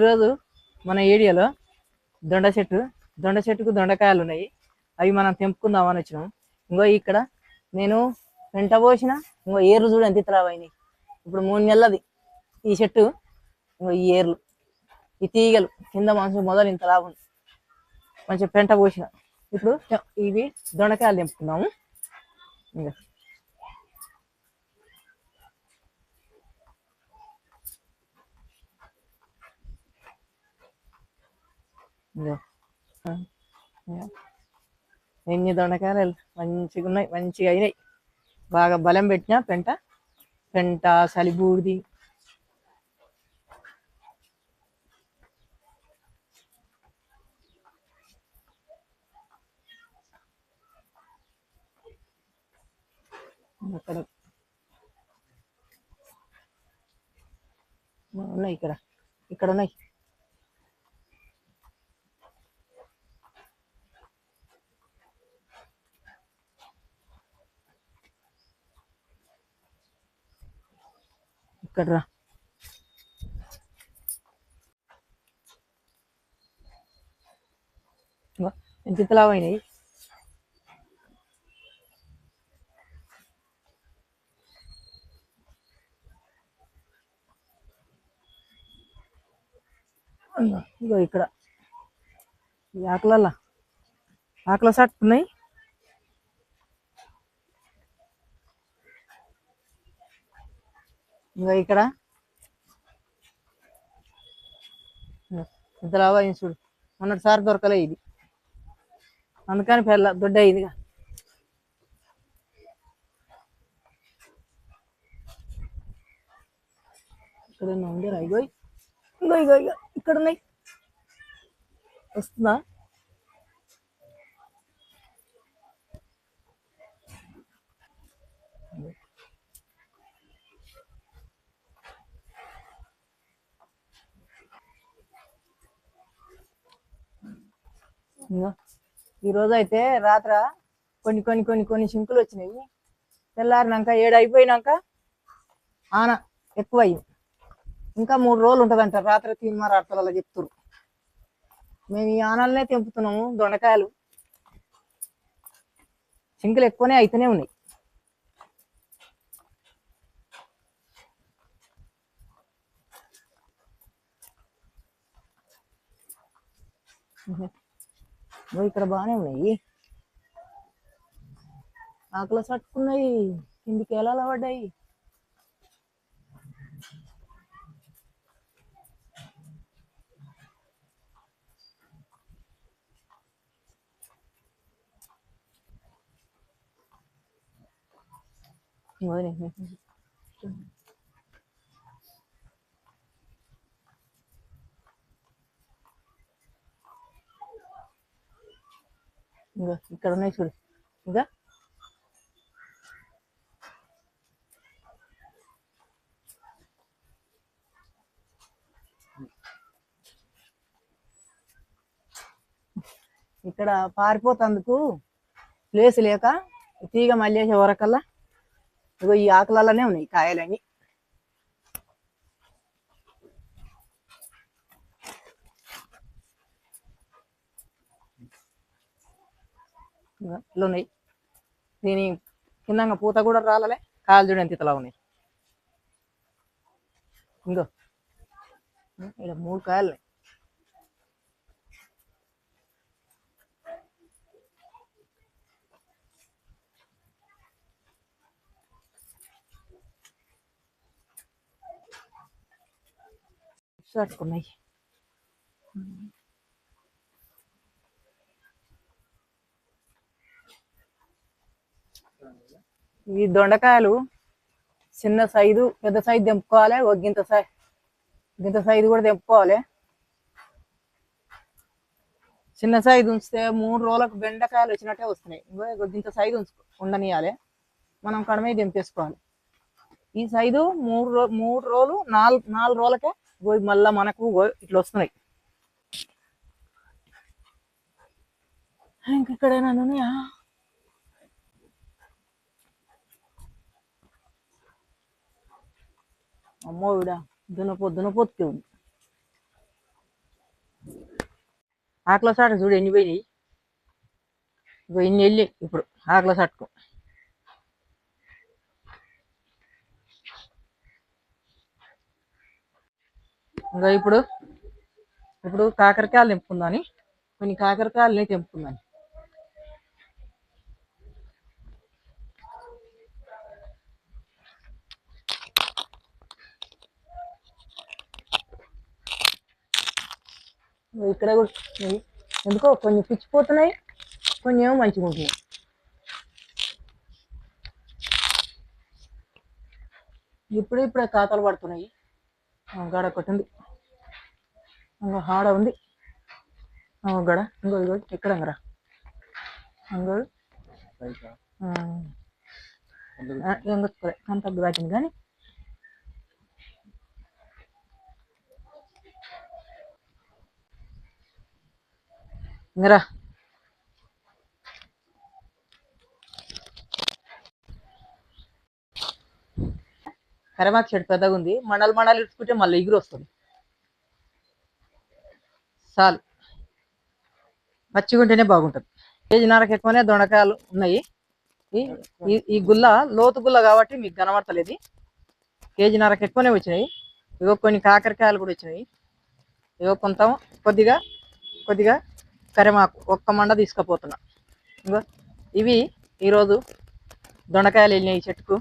ఈరోజు మన ఏరియాలో దొండ చెట్టు దొండ చెట్టుకు దొండకాయలు ఉన్నాయి. అవి మనం తెంపుకుందామని వచ్చినాం. ఇంకో ఇక్కడ నేను పెంట పోసిన ఇంకో ఏర్లు చూడు ఎంత ఇతరావైనాయి ఇప్పుడు మూడు నెలలది ఈ చెట్టు ఇంకో ఈ ఏర్లు. ఈ తీగలు కింద మనసు మొదలు ఇంత లాభం. మంచిగా పెంట పోసిన. ఇప్పుడు ఇవి దొండకాయలు తెంపుకున్నాము ఇంకా ఇదిగో. ఆ, ఇదిగో. ఎన్ని దొండకాయలు? మంచిగా ఉన్నాయి మంచిగా అయినాయి బాగా బలం పెట్టినా పెంట. పెంట సలిబూడిది. అక్కడ ఉన్నాయి ఇక్కడ. ఇక్కడ ఉన్నాయి. ఇక్కడ రా ఇగో, ఎంత లావు అయినాయి ఇగో, ఇగో ఇక్కడ ఈ ఆకులల్లా ఆకుల సట్టున్నాయి ఇంకా ఇక్కడ? ఇంత లావు చూడు. మొన్నటిసారి దొరకలే ఇది. అందుకని పెళ్ళ దొడ్డ ఇదిగా ఇక్కడ ఉంది రా ఇగో ఇగో ఇగో ఇగో ఇక్కడ ఉన్నాయి వస్తుందా? ఇగో ఈరోజు అయితే రాత్ర కొన్ని కొన్ని కొన్ని కొన్ని చింకులు వచ్చినాయి. తెల్లారినాక ఏడు అయిపోయినాక ఆన ఎక్కువ ఇంకా మూడు రోజులు ఉంటుందంట రాత్రి తీన్మార అలా చెప్తున్నారు మేము ఈ ఆనల్నే తెంపుతున్నాము దొండకాయలు. చింకులు ఎక్కువనే అయితేనే ఉన్నాయి. నువ్వు ఇక్కడ బాగానే ఉన్నాయి. ఆకలి చట్టుకున్నాయి కిందికి ఎలా పడ్డాయి. ఇదిగోనే. ఇంకా ఇక్కడ ఉన్నాయి చూడు. ఇంకా ఇక్కడ పారిపోతందుకు ప్లేస్ లేక తీగ మళ్ళీ ఎవరకల్లా ఇగో ఈ ఆకులలోనే ఉన్నాయి కాయలన్నీ. ఇట్లా ఉన్నాయి దీని కింద పూత కూడా రాలలే కాయలు చూడండి ఇతలా ఉన్నాయి ఇంకో ఇక్కడ మూడు కాయలు ఉన్నాయి పట్టుకున్నాయి ఈ దొండకాయలు చిన్న సైజు పెద్ద సైజు తెంపుకోవాలి ఒక గింత సై గింత సైజు కూడా తెంపుకోవాలి. చిన్న సైజు ఉంచితే మూడు రోజులకు బెండకాయలు వచ్చినట్టే వస్తున్నాయి. గింత సైజు ఉంచుకో ఉండనియాలి. మనం కడమే తెంపేసుకోవాలి. ఈ సైజు మూడు రో మూడు రోజులు నాలుగు నాలుగు రోజులకే పోయి మళ్ళీ మనకు ఇట్లా వస్తున్నాయి. ఇంకెక్కడైనా అమ్మో విడా దునపో దునపోతుకే ఉంది. ఆకుల సాట చూడు ఎన్ని పోయినాయి. ఇగో ఇన్ని వెళ్ళి ఇప్పుడు ఆకుల సాటుకు. ఇంకా ఇప్పుడు ఇప్పుడు కాకరకాయలు తెంపుకుందాని కొన్ని కాకరకాయలని తెంపుకుందాని ఇక్కడ కూడా ఎందుకో కొన్ని పిచ్చిపోతున్నాయి కొన్ని ఏమో మంచిగా ఉంటున్నాయి. ఇప్పుడు ఇప్పుడే ఖాతాలు పడుతున్నాయి. గడ ఒకటి ఉంది. ఇంకో హాడ ఉంది. ఇంకో గడ ఇంకో ఇగో ఎక్కడ అంగరా ఇంకో ఇంకొక అంత దాటింది కానీ ఇంగరా కరిమాకు చెట్టు పెద్దగా ఉంది. మండలు మండలు ఇడుచుకుంటే మళ్ళీ ఎగురు వస్తుంది. చాలు. పచ్చిగుంటేనే బాగుంటుంది. కేజీన్నరకు ఎక్కువనే దొండకాయలు ఉన్నాయి. ఈ ఈ- ఈ గుల్ల లోతు గుల్ల కాబట్టి మీకు కనబడతలేదు. కేజీన్నరకు ఎక్కువనే వచ్చినాయి. ఇగో కొన్ని కాకరకాయలు కూడా వచ్చినాయి. ఇగో కొంత కొద్దిగా కొద్దిగా కరిమాకు ఒక్క మండ తీసుకుపోతున్నా. ఇంకా ఇవి ఈరోజు దొండకాయలు వెళ్ళినాయి ఈ చెట్టుకు.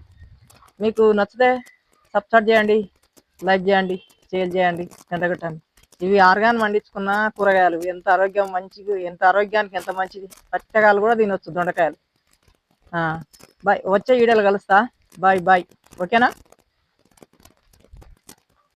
మీకు నచ్చితే సబ్స్క్రైబ్ చేయండి లైక్ చేయండి షేర్ చేయండి ఎంతగట్టండి ఇవి ఆర్గాన్ పండించుకున్న కూరగాయలు. ఎంత ఆరోగ్యం మంచిది ఎంత ఆరోగ్యానికి ఎంత మంచిది. పచ్చకాయలు కూడా తినొచ్చు దొండకాయలు. బాయ్ వచ్చే వీడియోలు కలుస్తా. బాయ్ బాయ్ ఓకేనా